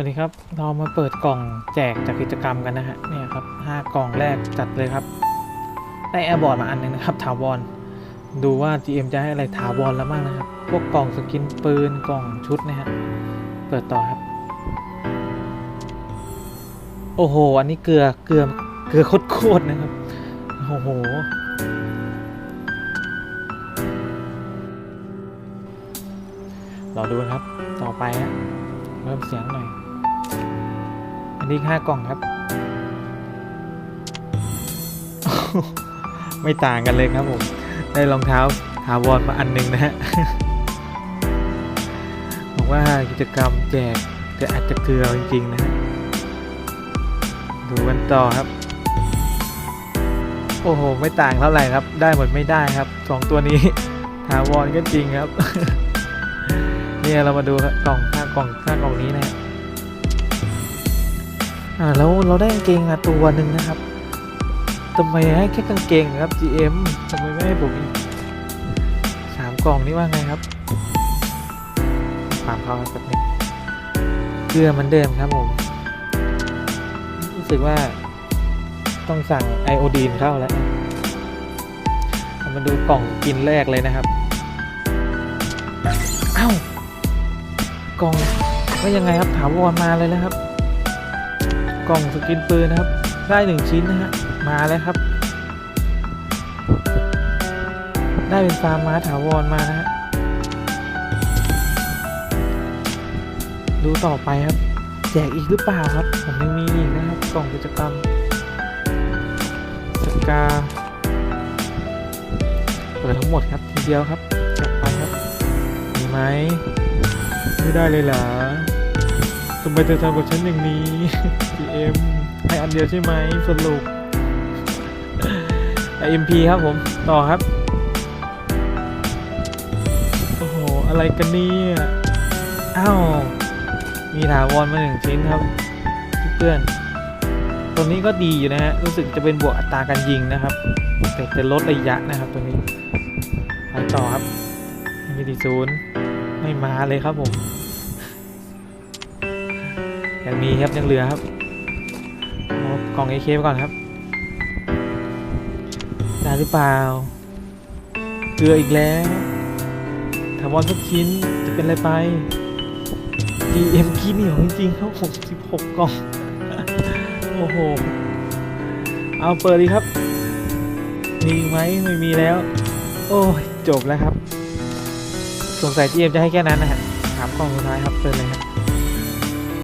วัสดีครับ เรามาเปิดกล่องแจกจากกิจกรรมกันนะฮะเนี่ยครับห้ากล่องแรกจัดเลยครับ ได้แอร์บอร์ดมาอันหนึงนะครับถาวรดูว่า GM จะให้อะไรถาวรแล้วบ้างนะครับ พวกกล่องสกินปืนกล่องชุดนะฮะเปิดต่อครับ โอ้โห อันนี้เกลือเกลือเกลือโคตรๆนะครับ โอ้โหรอดูครับต่อไปฮะเริ่มเสียงหน่อย อันนี้ห้ากล่องครับ ไม่ต่างกันเลยครับผม ได้รองเท้าถาวรมาอันหนึงนะฮะบอกว่ากิจกรรมแจกจะอาจจะเกลือจริงๆนะฮะดูกันต่อครับ โอ้โห ไม่ต่างเท่าไหร่ครับ ได้หมดไม่ได้ครับสองตัวนี้ถาวรก็จริงครับ เนี่ยเรามาดูกล่องค่ากล่องค่ากล่องนี้นะฮะ อ่าแล้วเราได้กางเกงมาตัวหนึ่งนะครับทำไมให้แค่กางเกงครับ GM ทำไมไม่ให้ผมอีกสามกล่องนี่ว่าไงครับถามเขาครับแป๊บนึงเกลือเหมือนเดิมครับผม รู้สึกว่าต้องสั่งไอโอดีนเข้าแล้วมาดูกล่องกินแรกเลยนะครับ เอ้ากล่องว่ายังไงครับถาวรมาเลยนะครับ กล่องสกินปืนนะครับ ได้หนึ่งชิ้นนะฮะ มาแล้วครับ ได้เป็นฟาร์มม้าถาวรมานะฮะ ดูต่อไปครับ แจกอีกหรือเปล่าครับ ผมยังมีอีกนะครับ กล่องกิจกรรม สกาเปิดทั้งหมดครับทีเดียวครับจัดไปครับ มีไหมไม่ได้เลยเหรอำไมเธอทำกับฉันอย่างนี้ GM ให้อันเดียวใช่ไหมสรุปไอ MP ครับผม ต่อครับ โอ้โห อะไรกันเนี่ยอ้าว มีถาวรมาหนึ่งชิ้นครับเพื่อนตัวนี้ก็ดีอยู่นะฮะ รู้สึกจะเป็นบวกอัตราการยิงนะครับ แต่จะลดระยะนะครับตัวนี้ไปต่อครับมีดีศูนย์ไม่มาเลยครับผม ยังมีครับยังเหลือครับเอากล่อง AK ไปก่อนครับได้หรือเปล่าเกลืออีกแล้วถาวรสักชิ้นจะเป็นอะไรไป DM ขี้เหนียวจริงๆครับผม16กล่อง โอ้โห เอาเปิดดีครับ มีไหมไม่มีแล้ว โอ้ยจบแล้วครับ สงสัย GM จะให้แค่นั้นนะฮะถามกล่องสุดท้ายครับเปิดเลยครับ